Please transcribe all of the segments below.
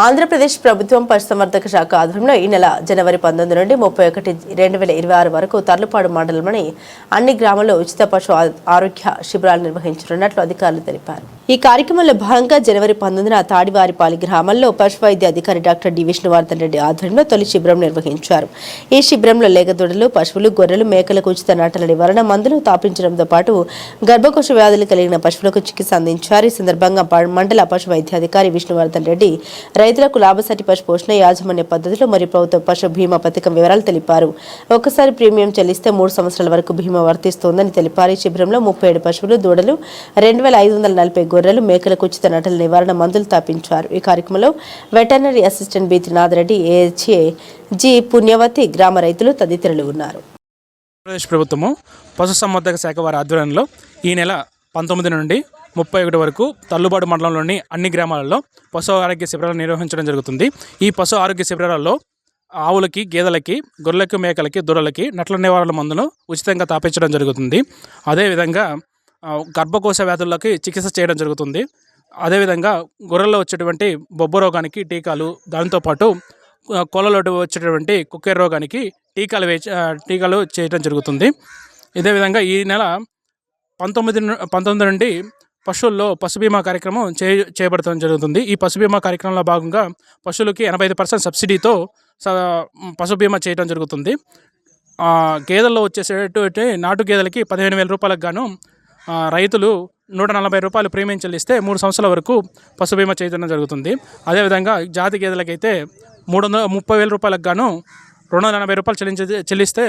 ఆంధ్రప్రదేశ్ ప్రభుత్వం పశుసంవర్ధక శాఖ ఆధ్వర్యంలో ఈ నెల జనవరి పంతొమ్మిది నుండి ముప్పై ఒకటి రెండు వేల ఇరవై ఆరు వరకు తర్లుపాడు మండలంలోని అన్ని గ్రామాల్లో ఉచిత పశు ఆరోగ్య శిబిరాలు నిర్వహించనున్నట్లు అధికారులు తెలిపారు. ఈ కార్యక్రమంలో భాగంగా జనవరి పంతొమ్మిదిన తాడివారిపాలి గ్రామంలో పశువైద్య అధికారి డాక్టర్ డి విష్ణువర్ధన్ రెడ్డి ఆధ్వర్యంలో తొలి శిబిరం నిర్వహించారు. ఈ శిబిరంలో లేగదూడలు పశువులు గొర్రెలు మేకలకు ఉచిత నాటల నివారణ మందులు తాపించడంతో పాటు గర్భకోశ వ్యాధులు కలిగిన పశువులకు చికిత్స అందించారు. ఈ సందర్భంగా ప- మండల పశు వైద్యాధికారి విష్ణువర్ధన్ రెడ్డి రైతులకు లాభసాటి పశు పోషణ యాజమాన్య పద్ధతులు మరియు ప్రభుత్వ పశు బీమా పథకం వివరాలు తెలిపారు. ఒక్కసారి ప్రీమియం చెల్లిస్తే మూడు సంవత్సరాల వరకు బీమా వర్తిస్తోందని తెలిపారు. ఈ శిబిరంలో ముప్పై ఏడు పశువులు దూడలు రెండు వేల ఐదు వందల నలభై గొర్రెలు గొర్రెలు మేకలకు ఉచిత నటల నివారణ మందులు తాపించారు ఈ కార్యక్రమంలో veterinary assistant B Trinatha Reddy AHA G Punyavathi గ్రామ రైతులు తదితరులు ఉన్నారు. ఆంధ్రప్రదేశ్ ప్రభుత్వము పశుసంవర్ధక శాఖ వారి ఆధ్వర్యంలో ఈ నెల పంతొమ్మిది నుండి ముప్పై ఒకటి వరకు తల్లుబాటు మండలంలోని అన్ని గ్రామాలలో పశు ఆరోగ్య శిబిరాలు నిర్వహించడం జరుగుతుంది. ఈ పశు ఆరోగ్య శిబిరాలలో ఆవులకి గేదెలకి గొర్రెలకు మేకలకి దొరలకి నట్ల నివారణ మందును ఉచితంగా తాపించడం జరుగుతుంది. అదేవిధంగా గర్భకోశ వ్యాధులకి చికిత్స చేయడం జరుగుతుంది. అదేవిధంగా గొర్రెల్లో వచ్చేటువంటి బొబ్బ రోగానికి టీకాలు దాంతోపాటు ఆ, కోళ్ళలో వచ్చేటువంటి కుక్కేర్ రోగానికి టీకాలు వేచి టీకాలు చేయడం జరుగుతుంది. ఇదే విధంగా ఈ నెల పంతొమ్మిది పంతొమ్మిది నుండి పశువుల్లో పశు బీమా కార్యక్రమం చే చేయబడటం జరుగుతుంది. ఈ పశు బీమా కార్యక్రమంలో భాగంగా పశువులకి ఎనభై ఐదు పర్సెంట్ సబ్సిడీతో స- పశు బీమా చేయడం జరుగుతుంది. గేదెల్లో వచ్చేసేటువంటి నాటు గేదెలకి పదిహేను వేల రూపాయలకు గాను రైతులు నూట నలభై రూపాయలు ప్రీమియం చెల్లిస్తే మూడు సంవత్సరాల వరకు పశు బీమా చేయడం జరుగుతుంది. అదేవిధంగా జాతి గేదెలకైతే మూడు వందల ముప్పై వేల రూపాయలకు గాను రెండు వందల ఎనభై రూపాయలు చెల్లించి చెల్లిస్తే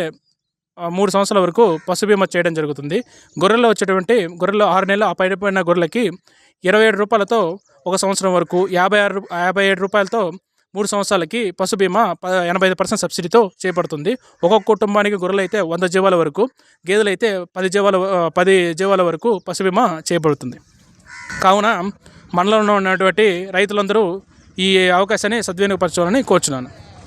మూడు సంవత్సరాల వరకు పశు బీమా చేయడం జరుగుతుంది. గొర్రెల్లో వచ్చేటువంటి గొర్రెల్లో ఆరు నెలలు ఆ పైన గొర్రెలకి ఇరవై ఏడు రూపాయలతో ఒక సంవత్సరం వరకు యాభై ఆరు యాభై ఏడు రూపాయలతో మూడు సంవత్సరాలకి పశు బీమా ఎనభై ఐదు పర్సెంట్ సబ్సిడీతో చేపడుతుంది. ఒక్కొక్క కుటుంబానికి గొర్రెలైతే వంద జీవాల వరకు గేదెలైతే పది జీవాల పది జీవాల వరకు పశు బీమా చేయబడుతుంది కావున మండలంలో ఉన్నటువంటి రైతులందరూ ఈ అవకాశాన్ని సద్వినియోగపరచాలని కోరుచున్నాను.